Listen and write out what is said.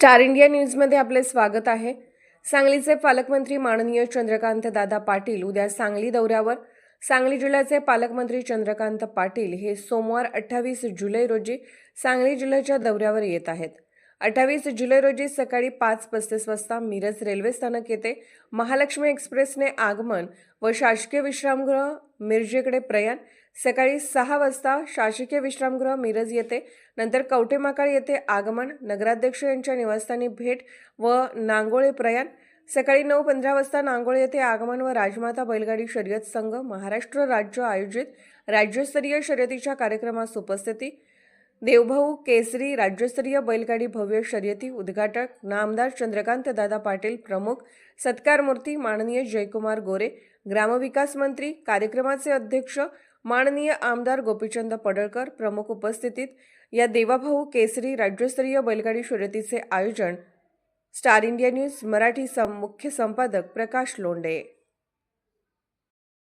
Star India न्यूजमध्ये आपले स्वागत आहे. सांगलीचे पालकमंत्री माननीय चंद्रकांत दादा पाटील उद्या सांगली दौऱ्यावर. सांगली जिल्ह्याचे पालकमंत्री चंद्रकांत पाटील हे सोमवार अठ्ठावीस जुलै रोजी सांगली जिल्ह्याच्या दौऱ्यावर येत आहेत. अठ्ठावीस जुलै रोजी सकाळी पाच पस्तीस वाजता मिरज रेल्वे स्थानक येथे महालक्ष्मी एक्सप्रेसने आगमन व शासकीय विश्रामगृह मिरजेकडे प्रयाण सकाळी सहा वाजता शासकीय विश्रामगृह मिरज येथे नंतर कवठेमाकाळ येथे आगमन नगराध्यक्ष यांच्या निवासस्थानी भेट व नांगोळे प्रयाण. सकाळी नऊ पंधरा वाजता नांगोळे येथे आगमन व राजमाता बैलगाडी शर्यत संघ महाराष्ट्र राज्य आयोजित राज्यस्तरीय शर्यतीच्या कार्यक्रमास उपस्थिती. देवभाऊ केसरी राज्यस्तरीय बैलगाडी भव्य शर्यती उद्घाटक नामदार चंद्रकांत दादा पाटील प्रमुख सत्कारमूर्ती माननीय जयकुमार गोरे ग्रामविकास मंत्री कार्यक्रमाचे अध्यक्ष माननीय आमदार गोपीचंद पडळकर प्रमुख उपस्थितीत या देवाभाऊ केसरी राज्यस्तरीय बैलगाडी शर्यतीचे आयोजन स्टार इंडिया न्यूज मराठी सं मुख्य संपादक प्रकाश लोंडे